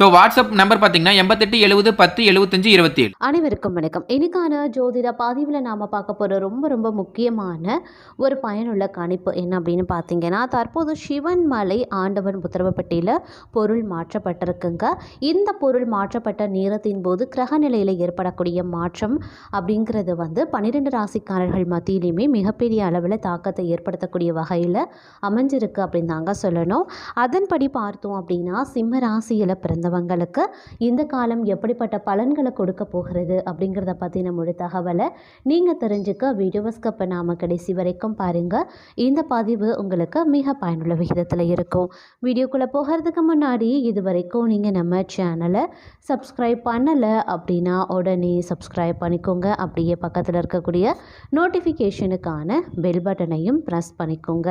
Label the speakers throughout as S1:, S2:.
S1: So WhatsApp number பார்த்தீங்கன்னா எண்பத்தெட்டு எழுபது பத்து எழுபத்தஞ்சு இருபத்தி ஏழு
S2: அனைவருக்கும் வணக்கம். இன்னைக்கான ஜோதிட பதிவில் நாம் பார்க்க போகிற ரொம்ப ரொம்ப முக்கியமான ஒரு பயனுள்ள கணிப்பு என்ன அப்படின்னு பார்த்தீங்கன்னா தற்போது சிவன் மலை ஆண்டவன் உத்தரவுப்பட்டியில் பொருள் மாற்றப்பட்டிருக்குங்க. இந்த பொருள் மாற்றப்பட்ட நேரத்தின் போது கிரக நிலையில் ஏற்படக்கூடிய மாற்றம் அப்படிங்கிறது வந்து பன்னிரெண்டு ராசிக்காரர்கள் மத்தியிலையுமே மிகப்பெரிய அளவில் தாக்கத்தை ஏற்படுத்தக்கூடிய வகையில் அமைஞ்சிருக்கு அப்படின்னு தாங்க சொல்லணும். அதன்படி பார்த்தோம் அப்படின்னா சிம்ம ராசியில் பிறந்த பிறந்தவங்களுக்கு இந்த காலம் எப்படிப்பட்ட பலன்களை கொடுக்க போகிறது அப்படிங்கிறத பற்றின முழு தகவலை நீங்கள் தெரிஞ்சுக்க வீடியோ ஸ்கப்பை நாம் கடைசி வரைக்கும் பாருங்கள் இந்த பதிவு உங்களுக்கு மிக பயனுள்ள விகிதத்தில் இருக்கும். வீடியோக்குள்ளே போகிறதுக்கு முன்னாடி இது வரைக்கும் நீங்கள் நம்ம சேனலை சப்ஸ்கிரைப் பண்ணலை அப்படின்னா உடனே சப்ஸ்கிரைப் பண்ணிக்கோங்க. அப்படியே பக்கத்தில் இருக்கக்கூடிய நோட்டிஃபிகேஷனுக்கான பெல் பட்டனையும் ப்ரெஸ் பண்ணிக்கோங்க.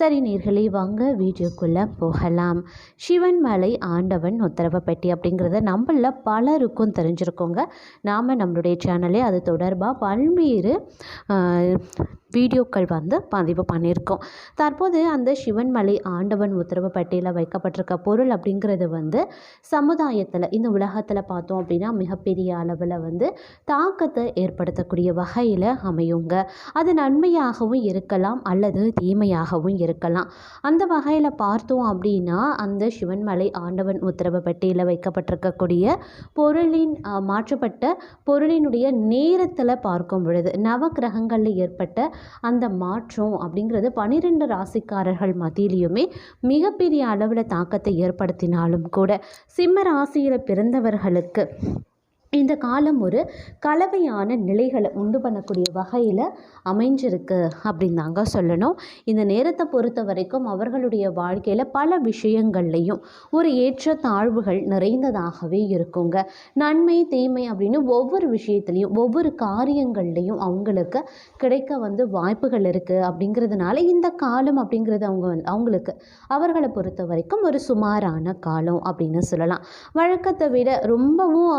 S2: சரி நேர்களே வாங்க வீடியோக்குள்ளே போகலாம். சிவன் மலை ஆண்டவன் உத்தரவு பெட்டி அப்படிங்கிறத நம்மள பலருக்கும் தெரிஞ்சிருக்கோங்க. நாம் நம்மளுடைய சேனலே அது தொடர்பாக பல்வேறு வீடியோக்கள் வந்து பதிவு பண்ணியிருக்கோம். தற்போது அந்த சிவன்மலை ஆண்டவன் உத்தரவு பட்டியலில் வைக்கப்பட்டிருக்க பொருள் அப்படிங்கிறது வந்து சமுதாயத்தில் இந்த உலகத்தில் பார்த்தோம் அப்படின்னா மிகப்பெரிய அளவில் வந்து தாக்கத்தை ஏற்படுத்தக்கூடிய வகையில் அமையுங்க. அது நன்மையாகவும் இருக்கலாம் அல்லது தீமையாகவும் இருக்கலாம். அந்த வகையில் பார்த்தோம் அப்படின்னா அந்த சிவன்மலை ஆண்டவன் உத்தரவு பட்டியலில் வைக்கப்பட்டிருக்கக்கூடிய பொருளின் மாற்றப்பட்ட பொருளினுடைய நேரத்தில் பார்க்கும் பொழுது நவக்கிரகங்களில் ஏற்பட்ட அந்த மாற்றம் அப்படிங்கிறது பன்னிரெண்டு ராசிக்காரர்கள் மத்தியிலையுமே மிகப்பெரிய அளவில் தாக்கத்தை ஏற்படுத்தினாலும் கூட சிம்ம ராசியில் பிறந்தவர்களுக்கு இந்த காலம் ஒரு கலவையான நிலைகளை உண்டு பண்ணக்கூடிய வகையில் அமைஞ்சிருக்கு அப்படின்னு தாங்க சொல்லணும். இந்த நேரத்தை பொறுத்த வரைக்கும் அவர்களுடைய வாழ்க்கையில் பல விஷயங்கள்லையும் ஒரு ஏற்ற தாழ்வுகள் நிறைந்ததாகவே இருக்குங்க. நன்மை தீமை அப்படின்னு ஒவ்வொரு விஷயத்துலையும் ஒவ்வொரு காரியங்கள்லையும் அவங்களுக்கு கிடைக்க வந்து வாய்ப்புகள் இருக்குது அப்படிங்கிறதுனால இந்த காலம் அப்படிங்கிறது அவங்க வந்து அவங்களுக்கு அவர்களை பொறுத்த வரைக்கும் ஒரு சுமாரான காலம் அப்படின்னு சொல்லலாம். வழக்கத்தை விட ரொம்பவும்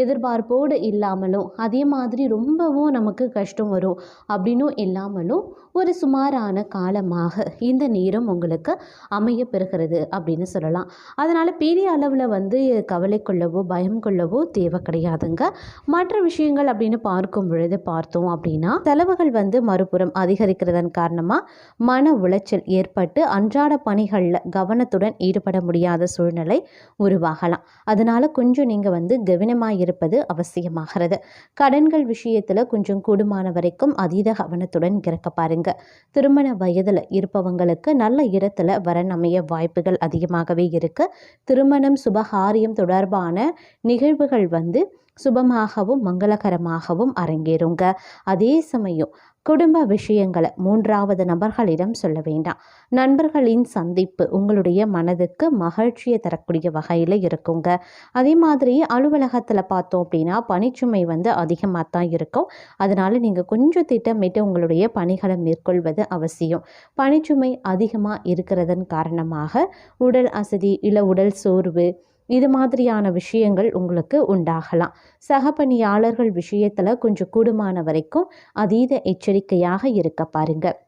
S2: எதிர்பார்ப்போடு இல்லாமலும் அதே மாதிரி ரொம்பவும் நமக்கு கஷ்டம் வரும் அப்படின்னும் இல்லாமலும் ஒரு சுமாரான காலமாக இந்த நேரம் உங்களுக்கு அமைய பெறுகிறது அப்படின்னு சொல்லலாம். அதனால் பெரிய அளவில் வந்து கவலை கொள்ளவோ பயம் கொள்ளவோ தேவை கிடையாதுங்க. மற்ற விஷயங்கள் அப்படின்னு பார்க்கும் பொழுது பார்த்தோம் அப்படின்னா செலவுகள் வந்து மறுபுறம் அதிகரிக்கிறதன் காரணமாக மன உளைச்சல் ஏற்பட்டு அன்றாட பணிகளில் கவனத்துடன் ஈடுபட முடியாத சூழ்நிலை உருவாகலாம். அதனால் கொஞ்சம் நீங்கள் வந்து கவனமாக இருப்பது அவசியமாகிறது. கடன்கள் விஷயத்தில் கொஞ்சம் கூடுமான வரைக்கும் அதீத கவனத்துடன் இறக்க பாருங்க. திருமண வயதில் இருப்பவங்களுக்கு நல்ல இடத்துல வரன் அமைய வாய்ப்புகள் அதிகமாகவே இருக்கு. திருமணம் சுபகாரியம் தொடர்பான நிகழ்வுகள் வந்து சுபமாகவும் மங்களகரமாகவும் அரங்கேறுங்க. அதே சமயம் குடும்ப விஷயங்களை மூன்றாவது நபர்களிடம் சொல்ல வேண்டாம். நண்பர்களின் சந்திப்பு உங்களுடைய மனதுக்கு மகிழ்ச்சியை தரக்கூடிய வகையில் இருக்குங்க. அதே மாதிரி அலுவலகத்தில் பார்த்தோம் அப்படின்னா பணிச்சுமை வந்து அதிகமாக தான் இருக்கும். அதனால் நீங்கள் கொஞ்சம் திட்டமிட்டு உங்களுடைய பணிகளை மேற்கொள்வது அவசியம். பணிச்சுமை அதிகமாக இருக்கிறதன் காரணமாக உடல் அசதி இல்லை உடல் சோர்வு இது மாதிரியான விஷயங்கள் உங்களுக்கு உண்டாகலாம். சக பணியாளர்கள் விஷயத்தில் கொஞ்சம் கூடுமான வரைக்கும் அதீத எச்சரிக்கையாக இருக்க பாருங்கள்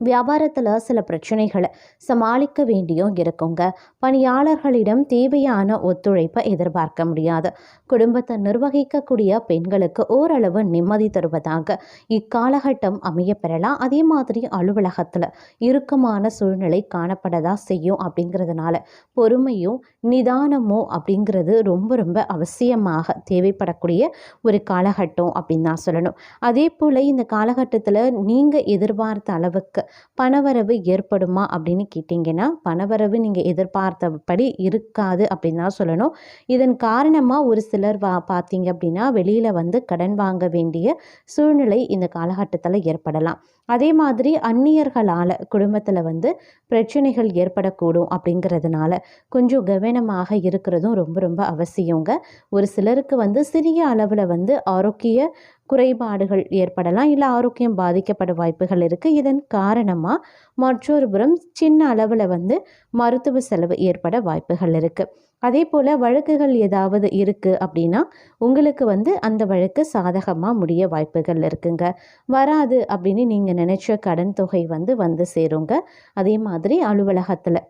S2: வியாபாரத்தில் சில பிரச்சனைகளை சமாளிக்க வேண்டியும் இருக்குங்க. பணியாளர்களிடம் தேவையான ஒத்துழைப்பை எதிர்பார்க்க முடியாது. குடும்பத்தை நிர்வகிக்கக்கூடிய பெண்களுக்கு ஓரளவு நிம்மதி தருவதாக இக்காலகட்டம் அமைய பெறலாம். அதே மாதிரி அலுவலகத்தில் இறுக்கமான சூழ்நிலை காணப்படதா செய்யும் அப்படிங்கிறதுனால பொறுமையும் நிதானமும் அப்படிங்கிறது ரொம்ப ரொம்ப அவசியமாக தேவைப்படக்கூடிய ஒரு காலகட்டம் அப்படின்னு தான் சொல்லணும். அதே போல் இந்த காலகட்டத்தில் நீங்கள் எதிர்பார்த்த அளவுக்கு பணவரவு ஏற்படுமா அப்படின்னு கேட்டிங்கன்னா பணவரவு நீங்கள் எதிர்பார்த்தபடி இருக்காது அப்படின்னு தான் சொல்லணும். இதன் காரணமாக ஒரு சிலர் வா பார்த்தீங்க அப்படின்னா வெளியில் வந்து கடன் வாங்க வேண்டிய சூழ்நிலை இந்த காலகட்டத்தில் ஏற்படலாம். அதே மாதிரி அந்நியர்களால் குடும்பத்தில் வந்து பிரச்சனைகள் ஏற்படக்கூடும் அப்படிங்கிறதுனால கொஞ்சம் கவனமாக இருக்கிறதும் ரொம்ப ரொம்ப அவசியங்க. ஒரு சிலருக்கு வந்து சிறிய அளவில் வந்து ஆரோக்கிய குறைபாடுகள் ஏற்படலாம் இல்லை ஆரோக்கியம் பாதிக்கப்பட வாய்ப்புகள் இருக்குது இதன் காரணமாக மற்றொரு புறம் சின்ன அளவில் வந்து மருத்துவ செலவு ஏற்பட வாய்ப்புகள் இருக்குது அதே போல் வழக்குகள் ஏதாவது இருக்குது அப்படின்னா உங்களுக்கு வந்து அந்த வழக்கு சாதகமாக முடிய வாய்ப்புகள் இருக்குங்க. வராது அப்படின்னு நீங்கள் நினச்ச கடன் தொகை வந்து வந்து சேருங்க. அதே மாதிரி அலுவலகத்தில்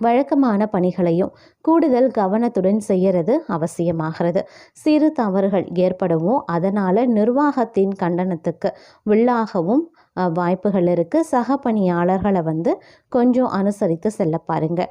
S2: வழக்கமான பணிகளையும் கூடுதல் கவனத்துடன் செய்யறது அவசியமாகிறது. சிறு தவறுகள் ஏற்படவும் அதனால் நிர்வாகத்தின் கண்டனத்துக்கு உள்ளாகவும் வாய்ப்புகள் இருக்குது சக பணியாளர்களை வந்து கொஞ்சம் அனுசரித்து செல்ல பாருங்கள்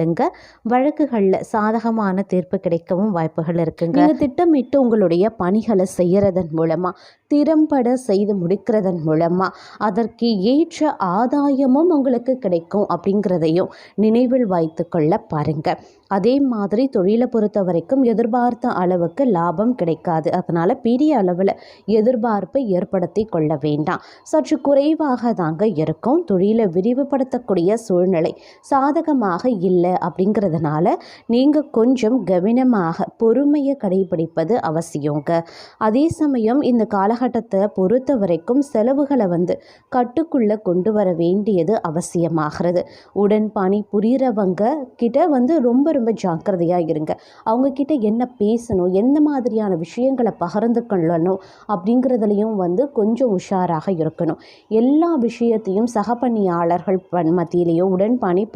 S2: கொள்ளுங்க. வழக்குகளில் சாதகமான தீர்ப்பு கிடைக்கவும் வாய்ப்புகள் இருக்குங்க. நீங்கள் திட்டமிட்டு உங்களுடைய பணிகளை செய்கிறதன் மூலமாக திறம்பட செய்து முடிக்கிறதன் மூலமாக அதற்கு ஏற்ற ஆதாயமும் உங்களுக்கு கிடைக்கும் அப்படிங்கிறதையும் நினைவில் வைத்து கொள்ள பாருங்க. அதே மாதிரி தொழிலை பொறுத்த வரைக்கும் எதிர்பார்த்த அளவுக்கு லாபம் கிடைக்காது. அதனால் பெரிய அளவில் எதிர்பார்ப்பை ஏற்படுத்தி கொள்ள வேண்டாம். சற்று குறைவாக தாங்க இருக்கும். தொழிலை விரிவுபடுத்தக்கூடிய சூழ்நிலை சாதகமாக இல்லை அப்படிங்கிறதுனால நீங்கள் கொஞ்சம் கவனமாக பொறுமையை கடைபிடிப்பது அவசியங்க. அதே சமயம் இந்த காலகட்டத்தை பொறுத்த வரைக்கும் செலவுகளை வந்து கட்டுக்குள்ளே கொண்டு வர வேண்டியது அவசியமாகிறது. உடன் பணி புரிகிறவங்க கிட்ட வந்து ரொம்ப ரொம்ப ஜாக்கிரதையாக இருங்க. அவங்க கிட்ட என்ன பேசணும் எந்த மாதிரியான விஷயங்களை பகிர்ந்து கொள்ளணும் அப்படிங்கிறதுலையும் வந்து கொஞ்சம் உஷாராக இருக்கணும். எல்லா விஷயத்தையும் சக பணியாளர்கள் மத்தியிலேயோ உடன் பணி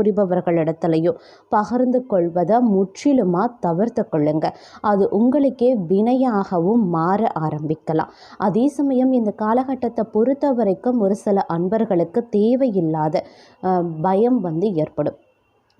S2: புரிபவர்களிடத்துலையோ பகிர்ந்து கொள்வதை முற்றிலுமாக தவிர்த்து கொள்ளுங்க அது உங்களுக்கே வினையாகவும் மாற ஆரம்பிக்கலாம். அதே சமயம் இந்த காலகட்டத்தை பொறுத்த வரைக்கும் ஒரு சில அன்பர்களுக்கு தேவையில்லாத பயம் வந்து ஏற்படும்.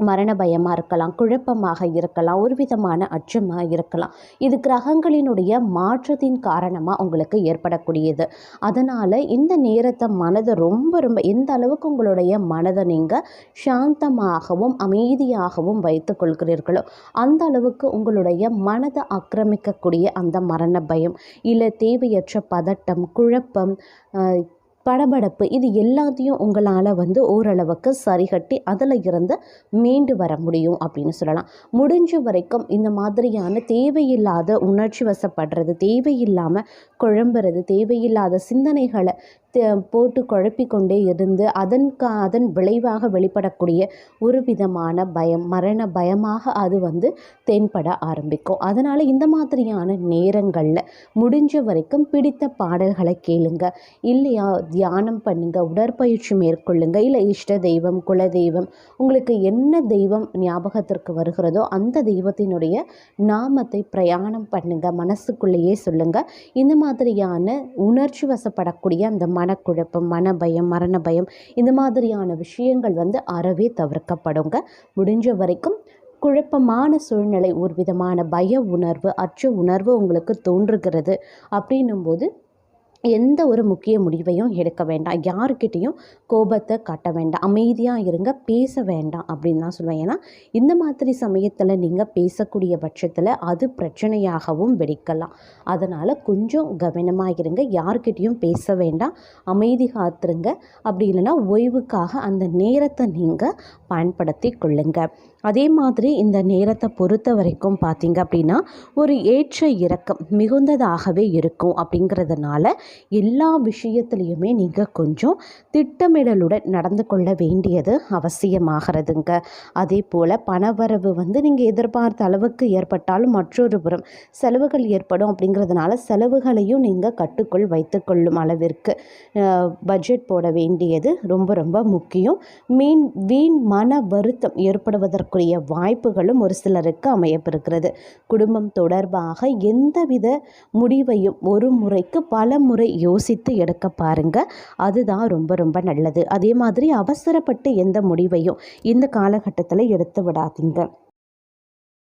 S2: மரண பயமாக இருக்கலாம் குழப்பமாக இருக்கலாம் ஒரு விதமான அச்சமாக இருக்கலாம். இது கிரகங்களினுடைய மாற்றத்தின் காரணமாக உங்களுக்கு ஏற்படக்கூடியது. அதனால் இந்த நேரத்தை மனதை ரொம்ப ரொம்ப எந்த அளவுக்கு உங்களுடைய மனதை நீங்கள் சாந்தமாகவும் அமைதியாகவும் வைத்துக்கொள்கிறீர்களோ அந்த அளவுக்கு உங்களுடைய மனதை ஆக்கிரமிக்கக்கூடிய அந்த மரண பயம் இல்லை தேவையற்ற பதட்டம் குழப்பம் படபடப்பு இது எல்லாத்தையும் உங்களால் வந்து ஓரளவுக்கு சரிகட்டி அதில் இருந்து மீண்டு வர முடியும் அப்படின்னு சொல்லலாம். முடிஞ்ச வரைக்கும் இந்த மாதிரியான தேவையில்லாத உணர்ச்சி வசப்படுறது தேவையில்லாமல் குழம்புறது தேவையில்லாத சிந்தனைகளை போட்டு குழப்பிக்கொண்டே இருந்து அதன் கா அதன் விளைவாக வெளிப்படக்கூடிய ஒரு விதமான பயம் மரண பயமாக அது வந்து தென்பட ஆரம்பிக்கும். அதனால் இந்த மாதிரியான நேரங்களில் முடிஞ்ச வரைக்கும் பிடித்த பாடல்களை கேளுங்க. இல்லையா தியானம் பண்ணுங்க உடற்பயிற்சி மேற்கொள்ளுங்க இல்லை இஷ்ட தெய்வம் குல தெய்வம் உங்களுக்கு என்ன தெய்வம் ஞாபகத்திற்கு வருகிறதோ அந்த தெய்வத்தினுடைய நாமத்தை பிரயாணம் பண்ணுங்க மனசுக்குள்ளேயே சொல்லுங்க. இந்த மாதிரியான உணர்ச்சி வசப்படக்கூடிய அந்த மனக்குழப்பம் மனபயம் மரண பயம் இந்த மாதிரியான விஷயங்கள் வந்து அறவே தவிர்க்கப்படுங்க. முடிஞ்ச வரைக்கும் குழப்பமான சூழ்நிலை ஒரு விதமான பய உணர்வு அச்ச உணர்வு உங்களுக்கு தோன்றுகிறது. அப்படின்னும் போது எந்த ஒரு முக்கிய முடிவையும் எடுக்க வேண்டாம். யாருக்கிட்டேயும் கோபத்தை காட்ட வேண்டாம். அமைதியாக இருங்க பேச வேண்டாம் அப்படின்னு தான் சொல்லுவேன். ஏன்னா இந்த மாதிரி சமயத்தில் நீங்கள் பேசக்கூடிய பட்சத்தில் அது பிரச்சனையாகவும் வெடிக்கலாம். அதனால் கொஞ்சம் கவனமாக இருங்க. யாருக்கிட்டேயும் பேச வேண்டாம். அமைதி காத்துருங்க. அப்படி இல்லைன்னா ஓய்வுக்காக அந்த நேரத்தை நீங்கள் பயன்படுத்தி கொள்ளுங்கள் அதே மாதிரி இந்த நேரத்தை பொறுத்த வரைக்கும் பார்த்தீங்க அப்படின்னா ஒரு ஏற்ற இறக்கம் மிகுந்ததாகவே இருக்கும் அப்படிங்கிறதுனால எல்லா விஷயத்துலையுமே நீங்கள் கொஞ்சம் திட்டமிடலுடன் நடந்து கொள்ள வேண்டியது அவசியமாகிறதுங்க. அதே போல் பணவரவு வந்து நீங்கள் எதிர்பார்த்த அளவுக்கு ஏற்பட்டாலும் மற்றொரு புறம் செலவுகள் ஏற்படும் அப்படிங்கிறதுனால செலவுகளையும் நீங்கள் கட்டுக்குள் வைத்துக்கொள்ளும் அளவிற்கு பட்ஜெட் போட வேண்டியது ரொம்ப ரொம்ப முக்கியம். மீன் வீண் மன வருத்தம் ஏற்படுவதற்கு ஏற்படுவதற்குரிய வாய்ப்புகளும் ஒரு சிலருக்கு அமையப்பிருக்கிறது குடும்பம் தொடர்பாக எந்தவித முடிவையும் ஒரு முறைக்கு பல முறை யோசித்து எடுக்க பாருங்க. அதுதான் ரொம்ப ரொம்ப நல்லது. அதே மாதிரி அவசரப்பட்டு எந்த முடிவையும் இந்த காலகட்டத்தில் எடுத்து விடாதீங்க.